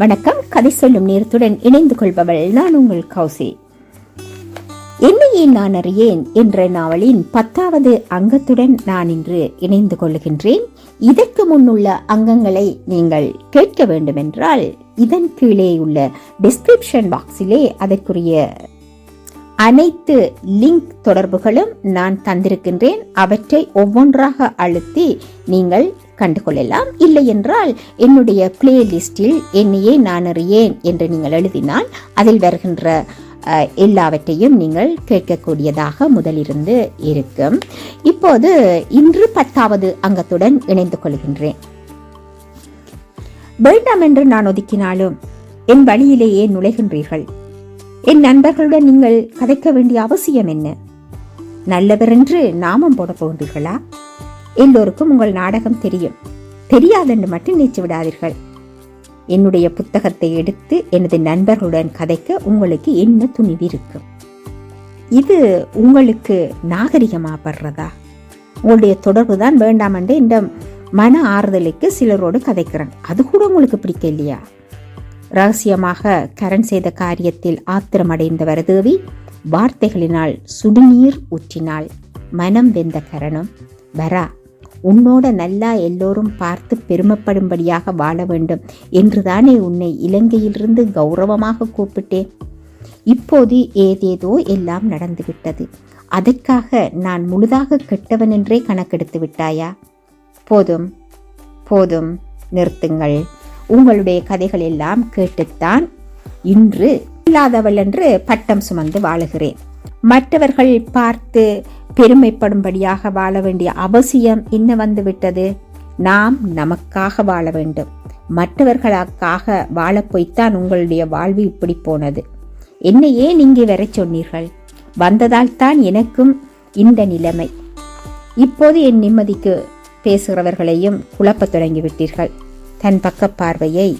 வணக்கம். கதை சொல்லும் நேரத்துடன் இணைந்து கொள்பவள் நான் உங்கள் கௌசி. என்னையே நான் அறியேன் என்ற நாவலின் பத்தாவது அங்கத்துடன் நான் இன்று இணைந்து கொள்கின்றேன் இதற்கு முன்னுள்ள அங்கங்களை நீங்கள் கேட்க வேண்டுமென்றால் இதன் கீழே உள்ள டிஸ்கிரிப்ஷன் பாக்ஸிலே அதற்குரிய அனைத்து லிங்க் தொடர்புகளும் நான் தந்திருக்கின்றேன். அவற்றை ஒவ்வொன்றாக அழுத்தி நீங்கள் கண்டுகொள்ளலாம். இல்லை என்றால் என்னுடைய பிளேலிஸ்டில் என்னையே நான் அறியேன் என்று நீங்கள் எழுதினால் அதில் வருகின்ற அஹ், எல்லாவற்றையும் நீங்கள் கேட்கக்கூடியதாக முதலிருந்து இருக்கும். இப்போது இன்று பத்தாவது அங்கத்துடன் இணைந்து கொள்கின்றேன். வேண்டாம் என்று நான் ஒதுக்கினாலும் என் வழியிலேயே நுழைகின்றீர்கள். என் நண்பர்களுடன் நீங்கள் கதைக்க வேண்டிய அவசியம் என்ன? நல்லவர் என்று நாமம் போட போகின்றீர்களா? எல்லோருக்கும் உங்கள் நாடகம் தெரியும். தெரியாதென்று மட்டும் நீச்சு விடாதீர்கள். என்னுடைய புத்தகத்தை எடுத்து எனது நண்பர்களுடன் கதைக்க உங்களுக்கு என்ன துணிவு இருக்கும்? இது உங்களுக்கு நாகரிகமாகப்படுறதா? படுறதா உங்களுடைய தொடர்பு தான் வேண்டாம் என்று இந்த மன ஆறுதலுக்கு சிலரோடு கதைக்கிறேன். அது கூட உங்களுக்கு பிடிக்க இல்லையா? ரகசியமாக கரண் செய்த காரியத்தில் ஆத்திரமடைந்த வரதேவி வார்த்தைகளினால் சுடுநீர் ஊற்றினால் மனம் வெந்த கரணம் வரா உன்னோட நல்லா எல்லோரும் பார்த்து பெருமைப்படும்படியாக வாழ வேண்டும் என்றுதானே உன்னை இலங்கையிலிருந்து கௌரவமாக கூப்பிட்டேன். இப்போது ஏதேதோ எல்லாம் நடந்துவிட்டது. அதற்காக நான் முழுதாக கெட்டவன் என்றே கணக்கெடுத்து விட்டாயா? போதும் போதும் நிறுத்துங்கள். உங்களுடைய கதைகள் எல்லாம் கேட்டுத்தான் இன்று இல்லாதவள் என்று பட்டம் சுமந்து வாழுகிறேன். மற்றவர்கள் பார்த்து பெருமைப்படும்படியாக வாழ வேண்டிய அவசியம் என்ன வந்துவிட்டது நாம் நமக்காக வாழ வேண்டும். மற்றவர்களுக்காக வாழப்போய்த்தான் உங்களுடைய வாழ்வு இப்படி போனது. என்னையே ஏன் இங்கே சொன்னீர்கள்? வந்ததால் தான் எனக்கும் இந்த நிலைமை. இப்போது என் நிம்மதிக்கு பேசுகிறவர்களையும் குழப்பத் தொடங்கிவிட்டீர்கள் தன் பக்க பார்வையை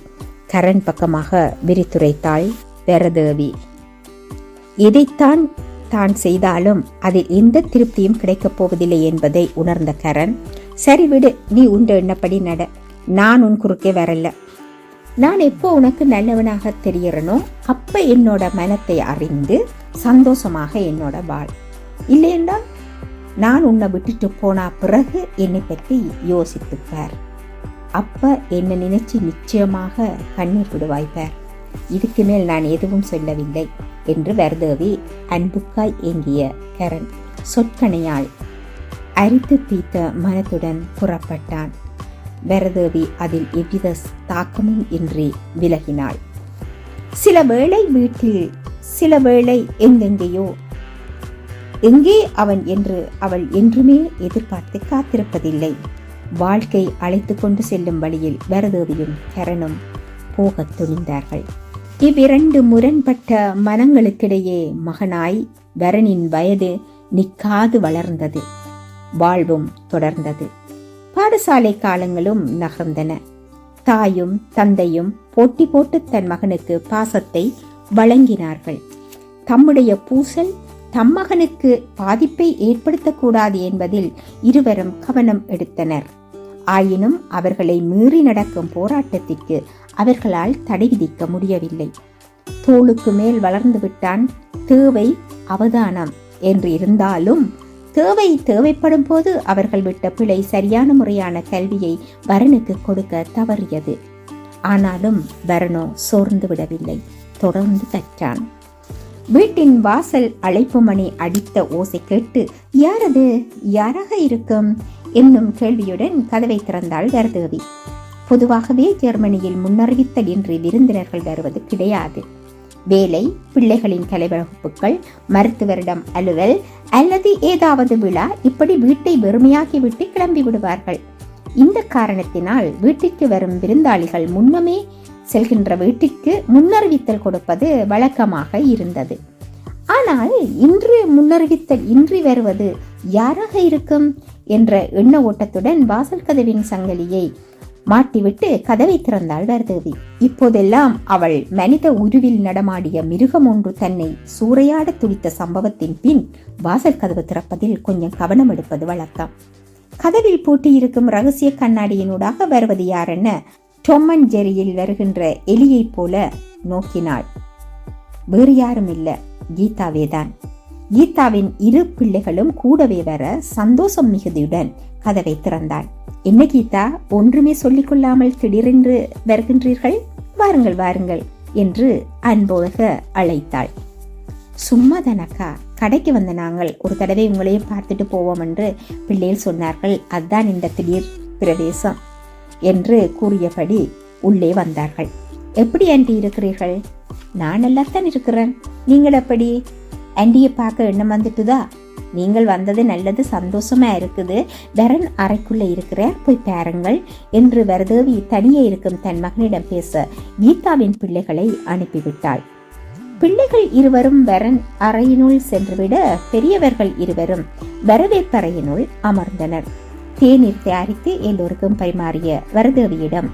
கரண் பக்கமாக விரித்துரைத்தாள். வரதேவி எதைத்தான் தான் செய்தாலும் அதில் எந்த திருப்தியும் கிடைக்கப் போவதில்லை என்பதை உணர்ந்த கரண் சரி விடு நீ உண்ட எண்ணப்படி நட. நான் உன் குறுக்கே வரல. நான் எப்போ உனக்கு நல்லவனாக தெரியறனோ அப்ப என்னோட மனத்தை அறிந்து சந்தோஷமாக என்னோட வாழ். இல்லையென்றால் நான் உன்னை விட்டுட்டு போனா பிறகு என்னை பற்றி யோசித்துப்பார். அப்ப என்னை நினைச்சு நிச்சயமாக கண்ணீர் விடுவாய்ப்பார் இதுக்கு மேல் நான் எதுவும் சொல்லவில்லை. என்று வரதேவி அன்புக்காய் ஏங்கிய கரண் சொற்கனையால் அரித்து பீத்த மனத்துடன் புறப்பட்டான். வரதேவி அதில் எவ்வித தாக்கமும் இன்றி விலகினாள். சில வேளை வீட்டில் சில வேளை எங்கெங்கேயோ எங்கே அவன் என்று அவள் என்றுமே எதிர்பார்த்து காத்திருப்பதில்லை. வாழ்க்கை அழைத்து கொண்டு செல்லும் வழியில் வரதேவியும் கரணும் போகத் துணிந்தார்கள். இவ்விரண்டு முரண்பட்ட மனங்களுக்கிடையே மகனாய் வரனின் வயது நிற்காது வளர்ந்தது. வாழ்வும் தொடர்ந்தது. பாடசாலை காலங்களும் நகர்ந்தன. தாயும் தந்தையும் போட்டி போட்டு தன் மகனுக்கு பாசத்தை வழங்கினார்கள். தம்முடைய பூசல் தம் மகனுக்கு பாதிப்பை ஏற்படுத்தக்கூடாது என்பதில் இருவரும் கவனம் எடுத்தனர். ஆயினும் அவர்களை மீறி நடக்கும் போராட்டத்திற்கு அவர்களால் தடை விதிக்க முடியவில்லை. தோளுக்கு மேல் வளர்ந்து விட்டான் தேவை அவதானம். என்று இருந்தாலும் தேவை தேவைப்படும் போது அவர்கள் விட்ட பிழை சரியான முறையான கல்வியை வரனுக்கு கொடுக்க தவறியது. ஆனாலும் வரனோ சோர்ந்து விடவில்லை தொடர்ந்து கற்றான். வீட்டின் வாசல் அழைப்பு மணி அடித்த ஓசை கேட்டு யாரது? யாராக இருக்கும்? என்னும் கேள்வியுடன் கதவை திறந்தாள் வரதேவி. பொதுவாகவே ஜெர்மனியில் முன்னறிவித்தல் இன்றி விருந்தினர்கள் வருவது கிடையாது. வேலை பிள்ளைகளின் கலைவகுப்புகள் மருத்துவரிடம் அலுவல் அல்லது ஏதாவது விழா இப்படி வீட்டை வெறுமையாக்கிவிட்டு கிளம்பி விடுவார்கள். இந்த காரணத்தினால் வீட்டிற்கு வரும் விருந்தாளிகள் முன்னமே செல்கின்ற வீட்டிற்கு முன்னறிவித்தல் கொடுப்பது வழக்கமாக இருந்தது. ஆனால் இன்று முன்னறிவித்தல் இன்றி வருவது யாராக இருக்கும்? என்ற எண்ண ஓட்டத்துடன் வாசல் கதவின் சங்கிலியை மாட்டிவிட்டு கதவை திறந்தாள் வரதேவி. இப்போதெல்லாம் அவள் மனித உருவில் நடமாடிய மிருகம் ஒன்று தன்னை சூறையாட துடித்த சம்பவத்தின் பின் வாசல் கதவு திறப்பதில் கொஞ்சம் கவனம் எடுப்பது வழக்கம். கதவில் பூட்டியிருக்கும் ரகசிய கண்ணாடியினூடாக வருவது யாரென்ன டொம்மன் ஜெரியில் வருகின்ற எலியைப் போல நோக்கினாள். வேறு யாரும் இல்ல. கீதாவேதான். கீதாவின் இரு பிள்ளைகளும் கூடவே வர சந்தோஷம் மிகுதியுடன் கதவை திறந்தாள். என்ன கீதா ஒன்றுமே சொல்லிக் கொள்ளாமல் திடீரென்று வருகின்றீர்கள்? வாருங்கள் வாருங்கள் என்று அன்போக அழைத்தாள். சும்மா தானக்கா கடைக்கு வந்த நாங்கள் ஒரு தடவை உங்களையும் பார்த்துட்டு போவோம் என்று பிள்ளைகள் சொன்னார்கள். அதுதான் இந்த திடீர் பிரவேசம் என்று கூறியபடி உள்ளே வந்தார்கள். எப்படி ஆண்டி இருக்கிறீர்கள்? நான் நல்லாத்தான் இருக்கிறேன். நீங்கள் எப்படி ஆண்டியை பார்க்க எண்ணம் வந்துட்டுதா? நீங்கள் வந்தது நல்லது சந்தோஷமா இருக்குது. தரன் அறைக்குள்ள இருக்கிறார். போய் பாருங்கள். என்று வரதேவி தனியே இருக்கும் தன் மகனிடம் பேச கீதாவின் பிள்ளைகளை அனுப்பிவிட்டாள். பிள்ளைகள் இருவரும் வரன் அறையினுள் சென்றுவிட பெரியவர்கள் இருவரும் வரவேற்பறையினுள் அமர்ந்தனர். தேநீர் தயாரித்து எல்லோருக்கும் பரிமாறிய வரதேவியிடம்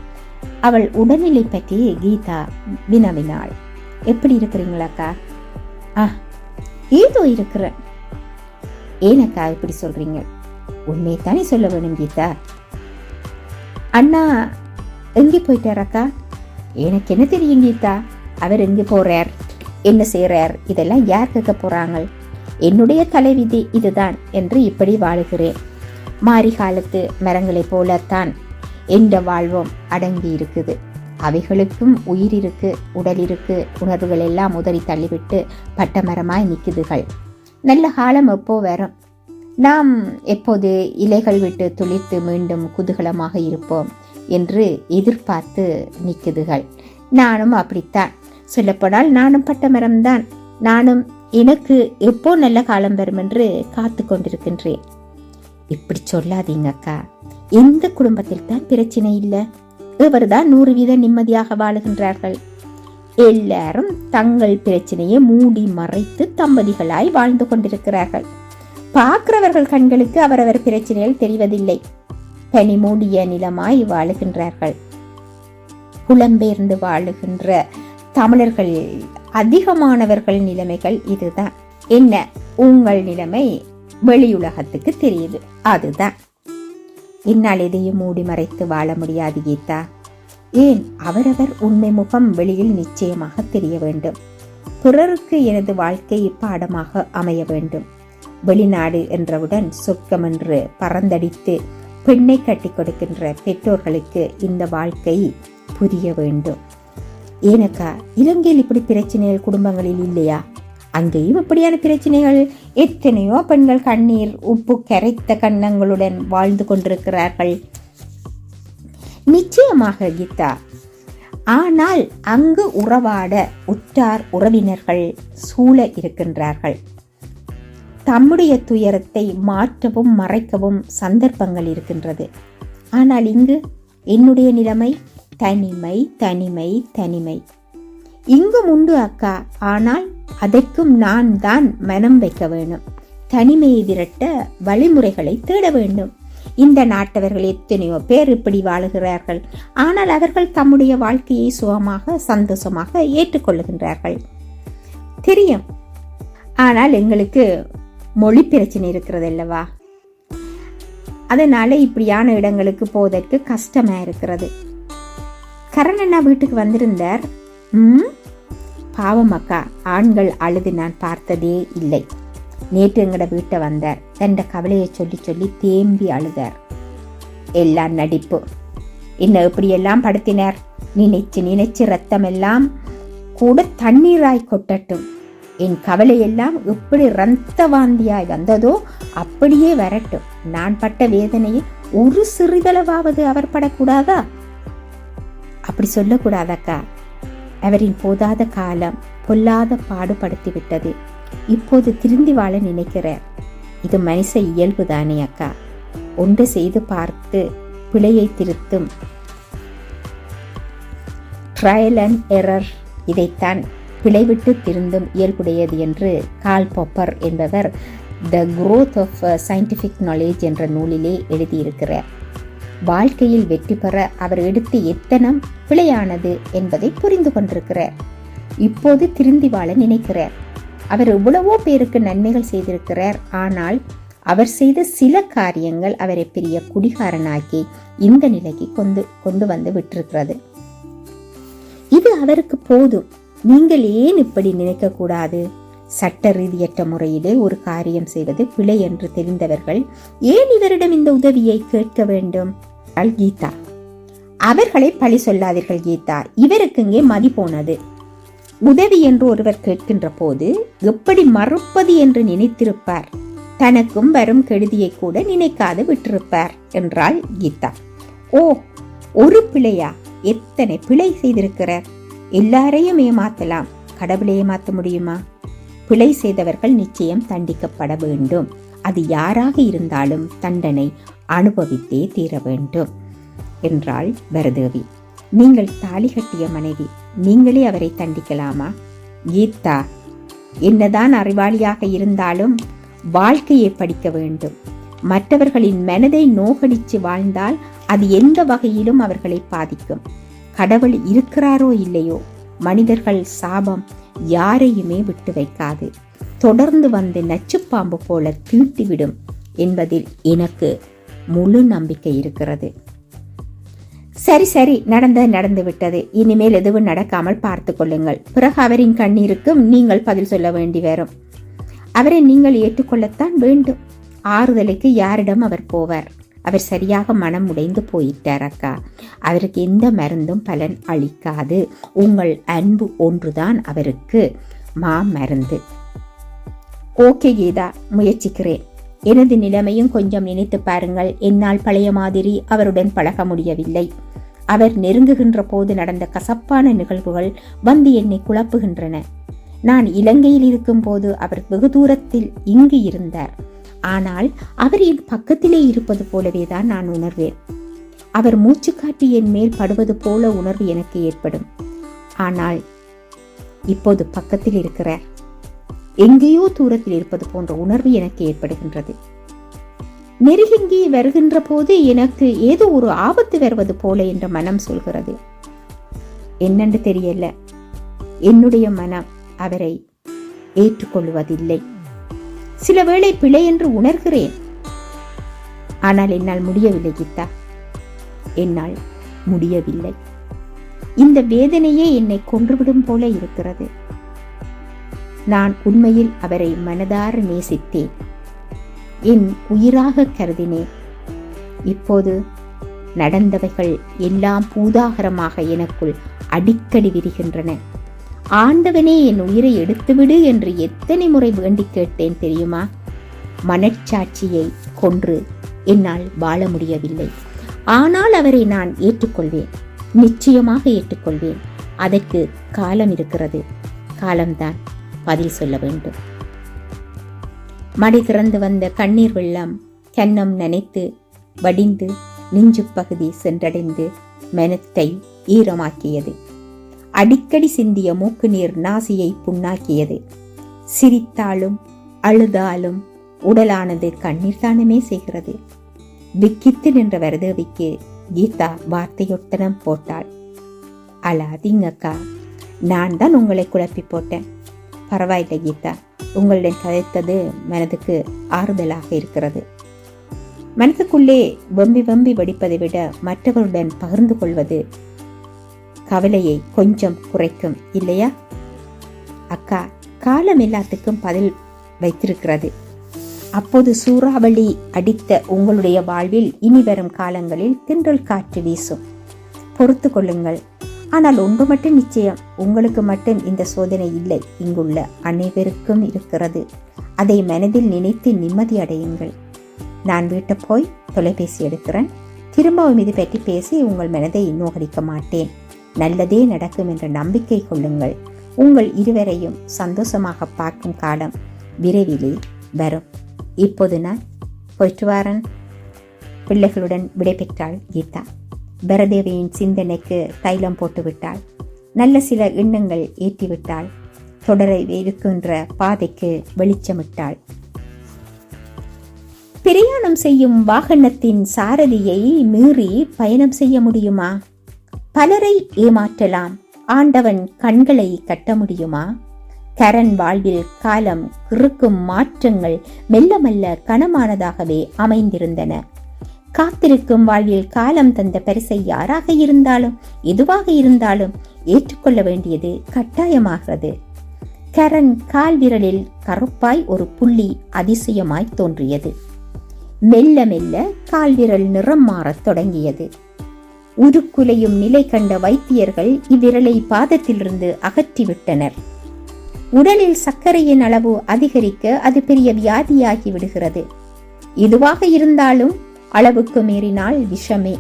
அவள் உடல்நிலை பற்றி கீதா வினவினாள். எப்படி இருக்கிறீங்களாக்கா ஆ ஏதோ இருக்கிறேன். ஏனக்கா இப்படி சொல்றீங்க? உண்மையை தானே சொல்ல வேணும் கீதா. அண்ணா எங்கே போயிட்டாரக்கா? எனக்கு என்ன தெரியும் கீதா? அவர் எங்கே போறார்? என்ன செய்கிறார் இதெல்லாம் யார் கேட்க போகிறாங்க என்னுடைய தலைவிதி இதுதான் என்று இப்படி வாழுகிறேன். மாரி காலத்து மரங்களைப் போலத்தான் என்ற வாழ்வும் அடங்கி இருக்குது. அவைகளுக்கும் உயிர் இருக்கு உடல் இருக்கு உணர்வுகள் எல்லாம் உதறி தள்ளிவிட்டு பட்டமரமாய் மரமாய் நல்ல காலம் எப்போ வரும்? நாம் எப்போது இலைகள் விட்டு துளிர்த்து மீண்டும் குதூகலமாக இருப்போம் என்று எதிர்பார்த்து நிற்குதுகள். நானும் அப்படித்தான். சொல்லப்போனால் நானும் பட்ட மரம்தான். நானும் எனக்கு எப்போ நல்ல காலம் வரும் என்று காத்து கொண்டிருக்கின்றேன். இப்படி சொல்லாதீங்க அக்கா. எந்த குடும்பத்தில் தான் பிரச்சனை இல்லை. இவர்தான் நூறு வீதம் நிம்மதியாக வாழுகின்றார்கள். எல்லாரும் தங்கள் பிரச்சனையை மூடி மறைத்து தம்பதிகளாய் வாழ்ந்து கொண்டிருக்கிறார்கள். பார்க்கிறவர்கள் கண்களுக்கு அவரவர் பிரச்சனைகள் தெரிவதில்லை. பனி மூடிய நிலமாய் வாழுகின்றார்கள். புலம்பெயர்ந்து வாழுகின்ற தமிழர்கள் அதிகமானவர்கள் நிலைமைகள் இதுதான். என்ன? உங்கள் நிலைமை வெளியுலகத்துக்கு தெரியுது. அதுதான். என்னால் எதையும் மூடி மறைத்து வாழ முடியாது கீதா. ஏன் அவரவர் உண்மை முகம் வெளியில் நிச்சயமாக தெரிய வேண்டும்? பிறருக்கு எனது வாழ்க்கை பாடமாக அமைய வேண்டும். வெளிநாடு என்றவுடன் சொர்க்கம் என்று பறந்தடித்து பெண்ணை கட்டி கொடுக்கின்ற பெற்றோர்களுக்கு இந்த வாழ்க்கை புரிய வேண்டும். ஏனக்கா இலங்கையில் இப்படி பிரச்சனைகள் குடும்பங்களில் இல்லையா? அங்கேயும் இப்படியான பிரச்சனைகள். எத்தனையோ பெண்கள் கண்ணீர் உப்பு கரைத்த கன்னங்களுடன் வாழ்ந்து கொண்டிருக்கிறார்கள். நிச்சயமாக கீதா. ஆனால் அங்கு உறவாட உற்றார் உறவினர்கள் சூழ இருக்கின்றார்கள். தம்முடைய துயரத்தை மாற்றவும் மறைக்கவும் சந்தர்ப்பங்கள் இருக்கின்றது. ஆனால் இங்கு என்னுடைய நிலைமை தனிமை தனிமை தனிமை. இங்கும் உண்டு அக்கா. ஆனால் அதற்கும் நான் தான் மனம் வைக்க வேணும் தனிமையை விரட்ட வழிமுறைகளை தேட வேண்டும். இந்த நாட்டவர்கள் எத்தனையோ பேர் இப்படி வாழுகிறார்கள். ஆனால் அவர்கள் தம்முடைய வாழ்க்கையை சுகமாக சந்தோஷமாக ஏற்றுக்கொள்ளுகின்றார்கள். தெரியும். ஆனால் எங்களுக்கு மொழி பிரச்சனை இருக்கிறது அல்லவா? அதனால இப்படியான இடங்களுக்கு போவதற்கு கஷ்டமா இருக்கிறது. கரணண்ணா வீட்டுக்கு வந்திருந்தார். ம்? பாவம் அக்கா ஆண்கள் அழுது நான் பார்த்ததே இல்லை. நேற்று எங்கட வீட்டை வந்தார். தண்ட கவலையை சொல்லி சொல்லி தேம்பி அழுதார். எல்லாம் நடிப்பு. என்ன எப்படியெல்லாம் படுத்தினார்? நினைச்சு நினைச்சு ரத்தமெல்லாம் கூட தண்ணீராய் கொட்டட்டும். என் கவலையெல்லாம் எப்படி ரத்த வாந்தியாய் வந்ததோ அப்படியே வரட்டும். நான் பட்ட வேதனையை ஒரு சிறிதளவாவது அவர் படக்கூடாதா? அப்படி சொல்லக்கூடாதக்கா. அவரின் போதாத காலம் பொல்லாத பாடுபடுத்தி விட்டது இப்போது திருந்தி வாழ நினைக்கிற இது மனித இயல்பு தானே அக்கா. ஒன்று செய்து பார்த்து பிழையை திருத்தும். ட்ரையல் அண்ட் எரர் இதைத்தான் பிழைவிட்டு திருந்தும் இயல்புடையது என்று கால் பொப்பர் என்பவர் the growth of scientific knowledge என்ற நூலிலே எழுதியிருக்கிறார். வாழ்க்கையில் வெற்றி பெற அவர் எடுத்து எத்தனம் பிழையானது என்பதை புரிந்து கொண்டிருக்கிறார். இப்போது திருந்தி வாழ நினைக்கிறார் அவர் எவ்வளவோ பேருக்கு நன்மைகள் செய்திருக்கிறார். ஆனால் அவர் செய்த சில காரியங்கள் அவரை பெரிய குடிகாரனாக்கி இந்த நிலைக்கு கொண்டு கொண்டு வந்து விட்டிருக்கிறது. இது அவருக்கு போதும். நீங்கள் ஏன் இப்படி நினைக்க கூடாது சட்ட ரீதியற்ற முறையிலே ஒரு காரியம் செய்வது பிழை என்று தெரிந்தவர்கள் ஏன் இவரிடம் இந்த உதவியை கேட்க வேண்டும்? அல் கீதா அவர்களை பழி சொல்லாதீர்கள் கீதா. இவருக்கு இங்கே மதி போனது. உதவி என்று ஒருவர் கேட்கின்ற போது எப்படி மறுப்பது என்று நினைத்திருப்பார்? தனக்கும் வரும் கெடுதியை கூட நினைக்காது விட்டிருப்பார் என்றாள் கீதா. ஓ ஒரு பிழையா? எத்தனை பிழை செய்திருக்கிறார்? எல்லாரையும் ஏமாத்தலாம். கடவுளை ஏமாத்த முடியுமா? பிழை செய்தவர்கள் நிச்சயம் தண்டிக்கப்பட வேண்டும். அது யாராக இருந்தாலும் தண்டனை அனுபவித்தே தீர வேண்டும் என்றாள் வரதேவி. நீங்கள் தாலி கட்டிய மனைவி நீங்களே அவரை தண்டிக்கலாமா? கீதா என்னதான் அறிவாளியாக இருந்தாலும் வாழ்க்கையை படிக்க வேண்டும். மற்றவர்களின் மனதை நோகடிச்சு வாழ்ந்தால் அது எந்த வகையிலும் அவர்களை பாதிக்கும். கடவுள் இருக்கிறாரோ இல்லையோ மனிதர்கள் சாபம் யாரையுமே விட்டு வைக்காது. தொடர்ந்து வந்து நச்சுப்பாம்பு போல தீட்டிவிடும் என்பதில் எனக்கு முழு நம்பிக்கை இருக்கிறது. சரி சரி நடந்தது நடந்து விட்டது. இனிமேல் எதுவும் நடக்காமல் பார்த்து கொள்ளுங்கள். பிறகு அவரின் கண்ணீருக்கும் நீங்கள் பதில் சொல்ல வேண்டி வரும். அவரை நீங்கள் ஏற்றுக்கொள்ளத்தான் வேண்டும். ஆறுதலுக்கு யாரிடம் அவர் போவார்? அவர் சரியாக மனம் உடைந்து போயிட்டார் அக்கா. அவருக்கு எந்த மருந்தும் பலன் அளிக்காது. உங்கள் அன்பு ஒன்றுதான் அவருக்கு மா மருந்து ஓகே கீதா. முயற்சிக்கிறேன். எனது நிலைமையும் கொஞ்சம் நினைத்து பாருங்கள். என்னால் பழைய மாதிரி அவருடன் பழக முடியவில்லை. அவர் நெருங்குகின்ற போது நடந்த கசப்பான நிகழ்வுகள் வந்து என்னை குழப்புகின்றன. நான் இலங்கையில் இருக்கும்போது அவர் வெகு தூரத்தில் இங்கு இருந்தார். ஆனால் அவர் என் பக்கத்திலே இருப்பது போலவே தான் நான் உணர்வேன். அவர் மூச்சு காட்டி என் மேல் படுவது போல உணர்வு எனக்கு ஏற்படும். ஆனால் இப்போது பக்கத்தில் இருக்கிறார். எங்கேயோ தூரத்தில் இருப்பது போன்ற உணர்வு எனக்கு ஏற்படுகின்றது. நெருங்கி வருகின்ற போது எனக்கு ஏதோ ஒரு ஆபத்து வருவது போல என்ற மனம் சொல்கிறது. என்னென்று தெரியல. என்னுடைய மனம் அவரை ஏற்றுக்கொள்வதில்லை. சில வேளை பிழை என்று உணர்கிறேன். ஆனால் என்னால் முடியவில்லை கீதா. என்னால் முடியவில்லை. இந்த வேதனையே என்னை கொன்றுவிடும் போல இருக்கிறது. நான் உண்மையில் அவரை மனதார நேசித்தேன். என் உயிராக கருதினேன். இப்போது நடந்தவைகள் எல்லாம் பூதாகரமாக எனக்குள் அடிக்கடி விரிகின்றன. ஆண்டவனே என் உயிரை எடுத்துவிடு என்று எத்தனை முறை வேண்டி கேட்டேன் தெரியுமா? மனச்சாட்சியை கொன்று என்னால் வாழ முடியவில்லை. ஆனால் அவரை நான் ஏற்றுக்கொள்வேன். நிச்சயமாக ஏற்றுக்கொள்வேன். அதற்கு காலம் இருக்கிறது. காலம்தான். பதில் சொல்ல வேண்டும். மடி திறந்து வந்த கண்ணீர் வெள்ளம் கன்னம் நனைத்து வடிந்து நெஞ்சு பகுதி சென்றடைந்து மனத்தை ஈரமாக்கியது. அடிக்கடி சிந்திய மூக்கு நீர் நாசியை புண்ணாக்கியது. சிரித்தாலும் அழுதாலும் உடலானது கண்ணீர் தானமே செய்கிறது. விக்கித்து நின்ற வரதேவிக்கு கீதா வார்த்தையொத்தனம் போட்டாள். அழாதீங்கக்கா நான் தான் உங்களை குழப்பி போட்டேன். பரவாயில்லை கீதா. உங்களுடன் கதைத்தது மனதுக்கு ஆறுதலாக இருக்கிறது. மனதுக்குள்ளே வம்பி வம்பி வடிப்பதை விட மற்றவருடன் பகிர்ந்து கொள்வது கவலையை கொஞ்சம் குறைக்கும் இல்லையா? அக்கா காலம் எல்லாத்துக்கும் பதில் வைத்திருக்கிறது. அப்போது சூறாவளி அடித்த உங்களுடைய வாழ்வில் இனி வரும் காலங்களில் தின்றல் காற்று வீசும். பொறுத்து கொள்ளுங்கள். ஆனால் ஒன்று மட்டும் நிச்சயம் உங்களுக்கு மட்டும் இந்த சோதனை இல்லை இங்குள்ள அனைவருக்கும் இருக்கிறது. அதை மனதில் நினைத்து நிம்மதி அடையுங்கள். நான் வீட்டை போய் தொலைபேசி எடுக்கிறேன். திரும்பவும் இது பற்றி பேசி உங்கள் மனதை நோகடிக்க மாட்டேன். நல்லதே நடக்கும் என்ற நம்பிக்கை கொள்ளுங்கள். உங்கள் இருவரையும் சந்தோஷமாக பார்க்கும் காலம் விரைவிலே வரும். இப்போது நான் போயிட்டு வரேன். பிள்ளைகளுடன் விடைபெற்றாள் கீதா. பரதேவியின் சிந்தனைக்கு தைலம் போட்டுவிட்டாள். நல்ல சில எண்ணங்கள் ஏற்றிவிட்டாள். தொடரை இருக்கின்ற பாதைக்கு வெளிச்சமிட்டாள். பிரயாணம் செய்யும் வாகனத்தின் சாரதியை மீறி பயணம் செய்ய முடியுமா? பலரை ஏமாற்றலாம். ஆண்டவன் கண்களை கட்ட முடியுமா? கரண் வாழ்வில் காலம் கிறுக்கும் மாற்றங்கள் மெல்ல மெல்ல கனமானதாகவே அமைந்திருந்தன. காத்திருக்கும் வாழ்வில் காலம் தந்த பரிசை யாராக இருந்தாலும் எதுவாக இருந்தாலும் ஏற்றுக்கொள்ள வேண்டியது கட்டாயமாகிறது. கரண் கால் விரலில் கருப்பாய் ஒரு புள்ளி அதிசயமாய் தோன்றியது. மெல்ல மெல்ல கால்விரல் நிறம் மாறத் தொடங்கியது. உருக்குலையும் நிலை கண்ட வைத்தியர்கள் இவ்விரலை பாதத்திலிருந்து அகற்றிவிட்டனர். உடலில் சர்க்கரையின் அளவு அதிகரிக்க அது பெரிய வியாதியாகி விடுகிறது. இதுவாக இருந்தாலும் அளவுக்கு மீறினால் விஷமே.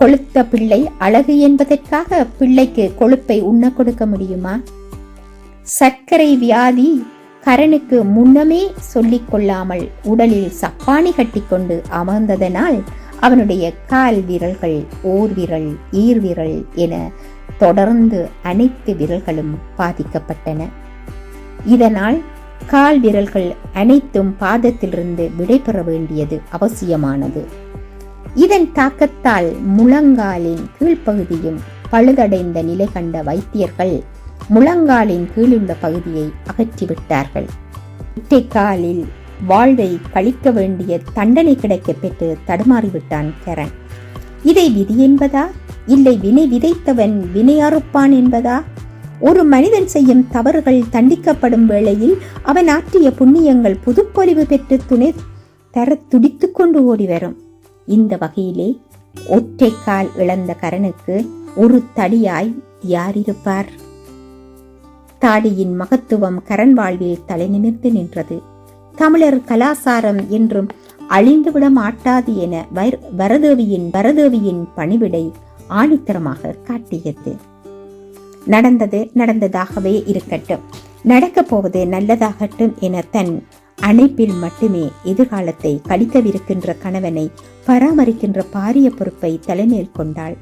கொளுத்த பிள்ளை அழகு என்பதற்காக பிள்ளைக்கு கொழுப்பை உண்ண கொடுக்க முடியுமா? சர்க்கரை வியாதி கரனுக்கு முன்னமே சொல்லிக் கொள்ளாமல் உடலில் சப்பானி கட்டிக்கொண்டு அமர்ந்ததனால் அவனுடைய கால் விரல்கள் ஓர் விரல் ஈர் விரல் என தொடர்ந்து அனைத்து விரல்களும் பாதிக்கப்பட்டன. இதனால் கால் விரல்கள் அனைத்தும் பாதத்திலிருந்து விடைபெற வேண்டியது அவசியமானது. இதன் தாக்கத்தால் முழங்காலின் கீழ்ப்பகுதியும் பழுதடைந்த நிலை கண்ட வைத்தியர்கள் முழங்காலின் கீழுள்ள பகுதியை அகற்றிவிட்டார்கள். காலில் வாழ்வை கழிக்க வேண்டிய தண்டனை கிடைக்க பெற்று தடுமாறிவிட்டான் கரண். இதை விதி என்பதா? இல்லை வினை விதைத்தவன் வினை அறுப்பான் என்பதா? ஒரு மனிதன் செய்யும் தவறுகள் தண்டிக்கப்படும் வேளையில் அவன் ஆற்றிய புண்ணியங்கள் புதுப்பொலிவு பெற்று துணை தர துடித்து கொண்டு ஓடி வரும். இந்த வகையிலே ஒற்றை கால் இழந்த கரனுக்கு ஒரு தடியாய் யார் இருப்பார் தாடியின் மகத்துவம் கரண் வாழ்வில் தலை நிமிர்ந்து நின்றது. தமிழர் கலாசாரம் என்றும் அழிந்துவிட மாட்டாது என வைர்- வரதேவியின் வரதேவியின் பணிவிடை ஆணித்தரமாக காட்டியது. நடந்தது நடந்ததாகவே இருக்கட்டும். நடக்கப் போவது நல்லதாகட்டும் என தன் அணைப்பில் மட்டுமே எதிர்காலத்தை கழிக்கவிருக்கின்ற கணவனை பராமரிக்கின்ற பாரிய பொறுப்பை தலைமேல் கொண்டாள்.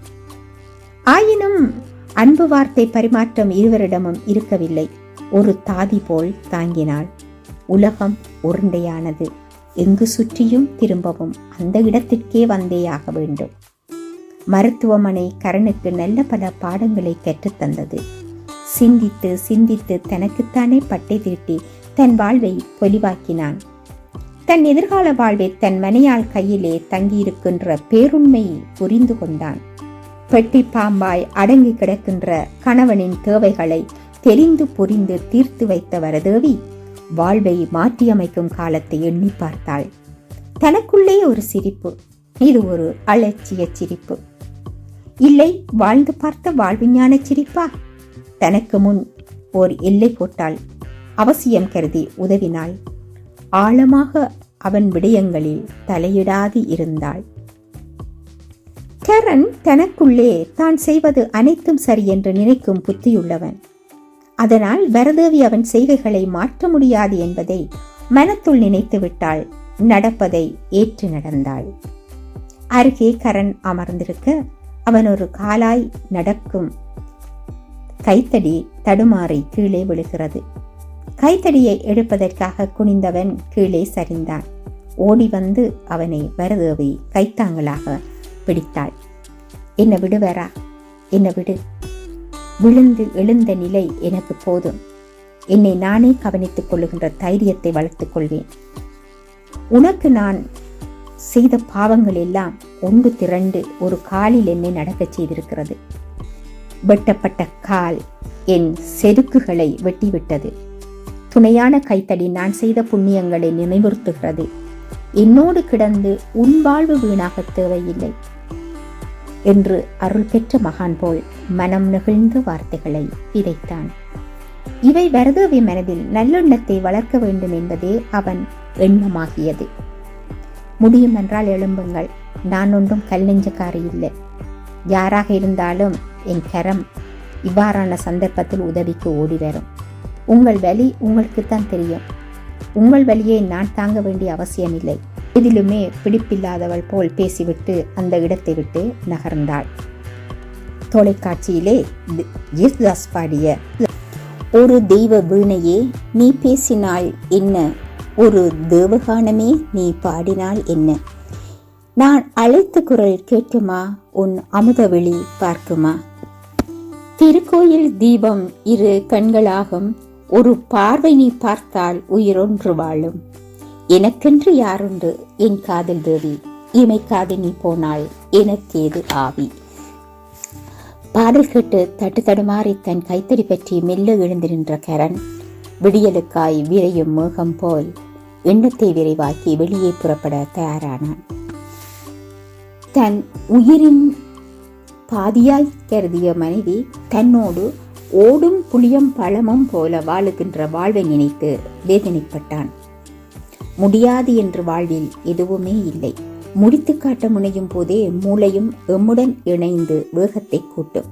ஆயினும் அன்பு வார்த்தை பரிமாற்றம் இருவரிடமும் இருக்கவில்லை. ஒரு தாதி போல் தாங்கினாள். உலகம் உருண்டையானது எங்கு சுற்றியும் திரும்பவும் அந்த இடத்திற்கே வந்தேயாக வேண்டும். மருத்துவமனை கரனுக்கு நல்ல பல பாடங்களை கற்றுத்தந்தது சிந்தித்து சிந்தித்து தனக்குத்தானே பட்டை தீட்டி தன் வாழ்வை பொலிவாக்கினான். தன் எதிர்கால வாழ்வை தன் மனையால் கையிலே தங்கியிருக்கின்ற பேருண்மையை புரிந்து கொண்டான். பெட்டி பாம்பாய் அடங்கி கிடக்கின்ற கணவனின் தேவைகளை தெரிந்து புரிந்து தீர்த்து வைத்த வரதேவி வாழ்வை மாற்றியமைக்கும் காலத்தை எண்ணி பார்த்தாள். தனக்குள்ளே ஒரு சிரிப்பு இது ஒரு அலட்சிய சிரிப்பு. இல்லை வாழ்ந்து பார்த்த வாழ்விஞான சிரிப்பா? தனக்கு முன் ஓர் எல்லை போட்டாள். அவசியம் கருதி உதவினாள். ஆழமாக அவன் விடயங்களில் தலையிடாது இருந்தாள். கரண் தனக்குள்ளே தான் செய்வது அனைத்தும் சரி என்று நினைக்கும் புத்தியுள்ளவன். அதனால் வரதேவி அவன் செய்கைகளை மாற்ற முடியாது என்பதை மனத்துள் நினைத்து விட்டாள். நடப்பதை ஏற்று நடந்தாள். அருகே கரண் அமர்ந்திருக்க அவன் ஒரு காலாய் நடக்கும். கைத்தடி தடுமாறி கீழே விழுகிறது. கைத்தடியை எடுப்பதற்காக குனிந்தவன் கீழே சரிந்தான். ஓடி வந்து அவனை வரதேவி கைத்தாங்களாக பிடித்தாள். என்ன விடுவரா? என்ன விடு. விழுந்து எழுந்த நிலை எனக்கு போதும். என்னை நானே கவனித்துக் கொள்ளுகின்ற தைரியத்தை வளர்த்துக் கொள்வேன். உனக்கு நான் செய்த பாவங்கள் எல்லாம் ஒன்று திரண்டு ஒரு காலில் என்னை நடக்கச் செய்திருக்கிறது. வெட்டப்பட்ட கால் என் செருக்குகளை வெட்டிவிட்டது. துணையான கைத்தடி நான் செய்த புண்ணியங்களை நினைவுறுத்துகிறது. என்னோடு கிடந்து உன் வாழ்வு வீணாக தேவையில்லை என்று அருள் பெற்ற மகான் போல் மனம் நெகிழ்ந்த வார்த்தைகளை விதைத்தான். இவை வரதேவி மனதில் நல்லெண்ணத்தை வளர்க்க வேண்டும் என்பதே அவன் எண்ணமாகியது. முடியுமென்றால் எழும்புங்கள். நான் ஒன்றும் கல் நெஞ்சக்காரி இல்லை. யாராக இருந்தாலும் என் கரம் இவ்வாறான சந்தர்ப்பத்தில் உதவிக்கு ஓடி வரும். உங்கள் வலி உங்களுக்குத்தான் தெரியும். உங்கள் வலியை நான் தாங்க வேண்டிய அவசியமில்லை எதிலுமே பிடிப்பில்லாதவள் போல் பேசிவிட்டு அந்த இடத்தை விட்டு நகர்ந்தாள். தொலைக்காட்சியிலே தி- பாடிய ஒரு தெய்வ வீணையே நீ பேசினால் என்ன ஒரு தேவகானமே நீ பாடினால் என்ன? நான் அழைத்த குரல் கேட்குமா? உன் அமுதவெளி பார்க்குமா? திருக்கோயில் தீபம் இரு கண்களாகும். ஒரு பார்வை நீ பார்த்தால் உயிரொன்று வாழும். எனக்கென்று யாருண்டு? என் காதல் தேவி. இமைக்காது நீ போனால் எனக்கேது ஆவி? பாடல் கேட்டு தட்டு தடுமாறி தன் கைத்தறி பற்றி மெல்ல எழுந்து கரண் விடியலுக்காய் விரையும் மேகம் போல் எண்ணத்தை விரைவாக்கி வெளியே புறப்பட தயாரானான் தன் உயிரின் பாதியாய் கருதிய மனைவி தன்னோடு ஓடும் புளியம் பழமும் போல வாழுகின்ற வாழ்வை நினைத்து வேதனைப்பட்டான். முடியாது என்று வாழ்வில் எதுவுமே இல்லை. முடித்து காட்ட முனையும் போதே மூளையும் எம்முடன் இணைந்து வேகத்தை கூட்டும்.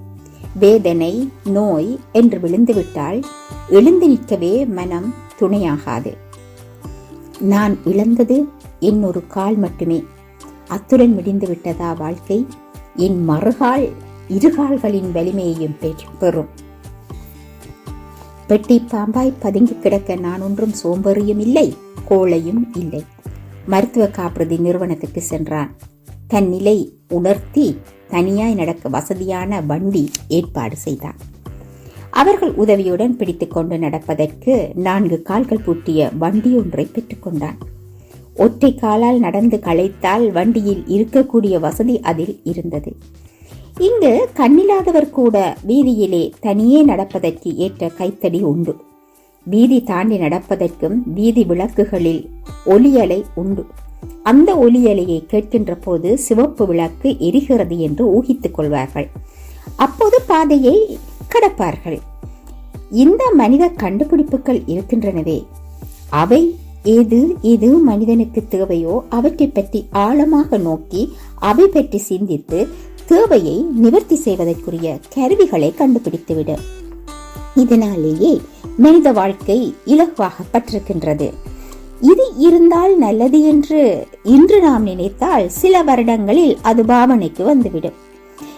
வேதனை நோய் என்று விழுந்துவிட்டால் எழுந்து நிற்கவே மனம் துணையாகாது. நான் இழந்தது என் ஒரு கால் மட்டுமே. அத்துடன் முடிந்து விட்டதா வாழ்க்கை? என் மறுகால் இருகால்களின் வலிமையையும் பெறும். பெட்டி பாம்பாய் பதுங்கி கிடக்க நான் ஒன்றும் சோம்பறியும் இல்லை கோளையும் இல்லை. மருத்துவ காப்புறுதி நிறுவனத்துக்கு சென்றான். தன் நிலை உணர்த்தி தனியாய் நடக்க வசதியான வண்டி ஏற்பாடு செய்தான். அவர்கள் உதவியுடன் பிடித்துக்கொண்டு நடப்பதற்கு நான்கு கால்கள் பூட்டிய வண்டி ஒன்றை பெற்றுக்கொண்டான். ஒற்றை காலால் நடந்து களைத்தால் வண்டியில் இருக்கக்கூடிய வசதி அதில் இருந்தது. இங்கு கண்ணில்லாதவர் கூட வீதியிலே தனியே நடப்பதற்கு ஏற்ற கைத்தடி உண்டு. வீதி தாண்டி நடப்பதற்கும் வீதி விளக்குகளில் ஒலியலை உண்டு. அந்த ஒலியலையை கேட்கின்ற போது சிவப்பு விளக்கு எரிகிறது என்று ஊகித்துக் கொள்வார்கள். அப்போது பாதையை கடப்பார்கள் இந்த மனித கண்டுபிடிப்புகள் இருக்கின்றனவே. அவை எது எது மனிதனுக்கு தேவையோ அவற்றை பற்றி ஆழமாக நோக்கி அவை பற்றி சிந்தித்து தேவையை நிவர்த்தி செய்வதற்குரிய கருவிகளை கண்டுபிடித்துவிடும் இதனாலேயே மனித வாழ்க்கை இலகுவாகப்பட்டிருக்கின்றது. இது இருந்தால் நல்லது என்று இன்று நாம் நினைத்தால் சில வருடங்களில் அது பாவனைக்கு வந்துவிடும்.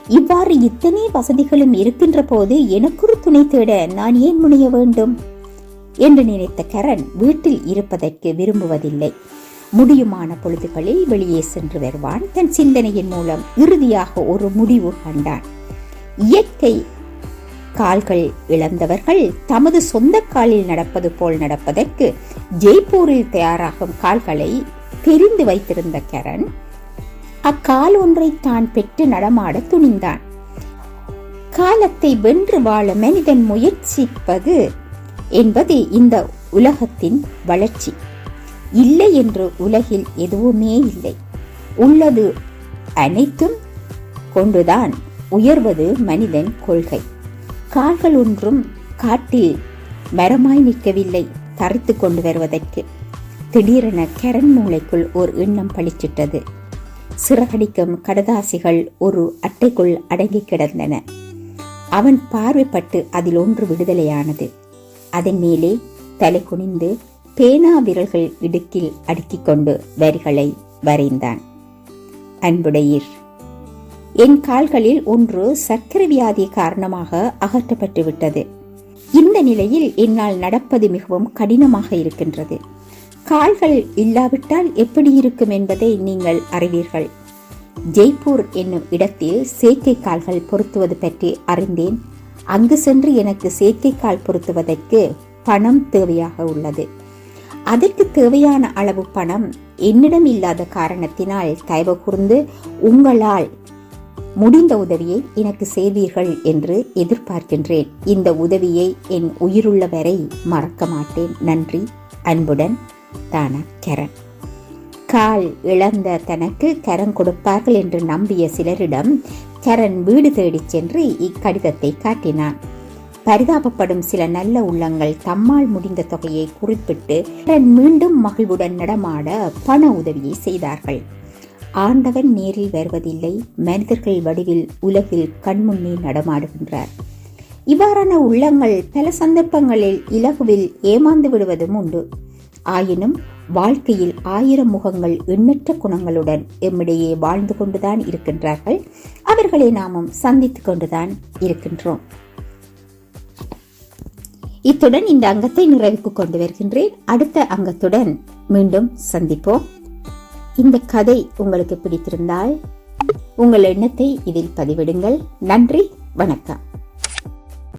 இவ்வாறு இத்தனை வசதிகளும் இருக்கின்ற போது எனக்கொரு துணை தேட நான் ஏன் முனைய வேண்டும்? என்று நினைத்த கரண் வீட்டில் இருப்பதற்கு விரும்புவதில்லை. முடியுமான பொழுதுகளில் வெளியே சென்று வருவான். தன் சிந்தனையின் மூலம் இறுதியாக ஒரு முடிவு கண்டான். இயற்கை கால்கள் இழந்தவர்கள் தமது சொந்த காலில் நடப்பது போல் நடப்பதற்கு ஜெய்ப்பூரில் தயாராகும் கால்களை தெரிந்து வைத்திருந்த கரண் அக்கால் ஒன்றை தான் பெற்று நடமாட துணிந்தான். காலத்தை வென்று வாழ மனிதன் முயற்சிப்பது என்பது இந்த உலகத்தின் வளர்ச்சி. இல்லை என்று உலகில் எதுவுமே இல்லை. உள்ளது அனைத்தும் கொண்டுதான் உயர்வது மனிதன் கொள்கை. கால்கள் ஒன்றும் காட்டில் மரமாய் நிற்கவில்லை தரித்து கொண்டு வருவதற்கு. திடீரென கரண் மூளைக்குள் ஒரு எண்ணம் பளிச்சிட்டது. சிறகடிக்கும் கடதாசிகள் ஒரு அட்டைக்குள் அடங்கி கிடந்தன. அவன் பார்வைப்பட்டு அதில் ஒன்று விடுதலையானது. அதன் மேலே தலை குனிந்து பேனா விரல்கள் இடுக்கில் அடுக்கிக் கொண்டு வரிகளை வரைந்தான். அன்புடையீர் என் கால்களில் ஒன்று சர்க்கரை வியாதி காரணமாக அகற்றப்பட்டு விட்டது இந்த நிலையில் என்னால் நடப்பது மிகவும் கடினமாக இருக்கின்றது. கால்கள் இல்லாவிட்டால் எப்படி இருக்கும் என்பதை நீங்கள் அறிவீர்கள். ஜெய்ப்பூர் என்னும் இடத்தில் செயற்கை கால்கள் பொருத்துவது பற்றி அறிந்தேன். அங்கு சென்று எனக்கு செயற்கை கால் பொருத்துவதற்கு பணம் தேவையாக உள்ளது. அதற்கு தேவையான அளவு பணம் என்னிடம் இல்லாத காரணத்தினால் தயவு கூர்ந்து உங்களால் முடிந்த உதவியை எனக்கு செய்வீர்கள் என்று எதிர்பார்க்கின்றேன். இந்த உதவியை என் உயிருள்ள வரை மறக்க மாட்டேன். நன்றி. அன்புடன் தான? கரண் கால் இழந்த தனக்கு கரண் கொடுப்பார்கள் என்று நம்பிய சிலரிடம் கரண் வீடு தேடிச் சென்று இக்கடிதத்தை காட்டினான். பரிதாபப்படும் சில நல்ல உள்ளங்கள் தம்மால் முடிந்த தொகையை குறிப்பிட்டு மீண்டும் மகிழ்வுடன் நடமாட பண உதவியை செய்தார்கள். ஆண்டவன் நேரில் வருவதில்லை மனிதர்கள் வடிவில் உலகில் கண்முன்னே நடமாடுகின்றார். இவ்வாறான உள்ளங்கள் பல சந்தர்ப்பங்களில் இலகுவில் ஏமாந்து விடுவதும் உண்டு. ஆயினும் வாழ்க்கையில் ஆயிரம் முகங்கள் எண்ணற்ற குணங்களுடன் எம்மிடையே வாழ்ந்து கொண்டுதான் இருக்கின்றார்கள். அவர்களை நாமும் சந்தித்து கொண்டுதான் இருக்கின்றோம். இத்துடன் இந்த அங்கத்தை நிறைவுக்கு கொண்டு வருகின்றேன். அடுத்த அங்கத்துடன் மீண்டும் சந்திப்போம். இந்த கதை உங்களுக்கு பிடித்திருந்தால் உங்கள் எண்ணத்தை இதில் பதிவிடுங்கள். நன்றி வணக்கம்.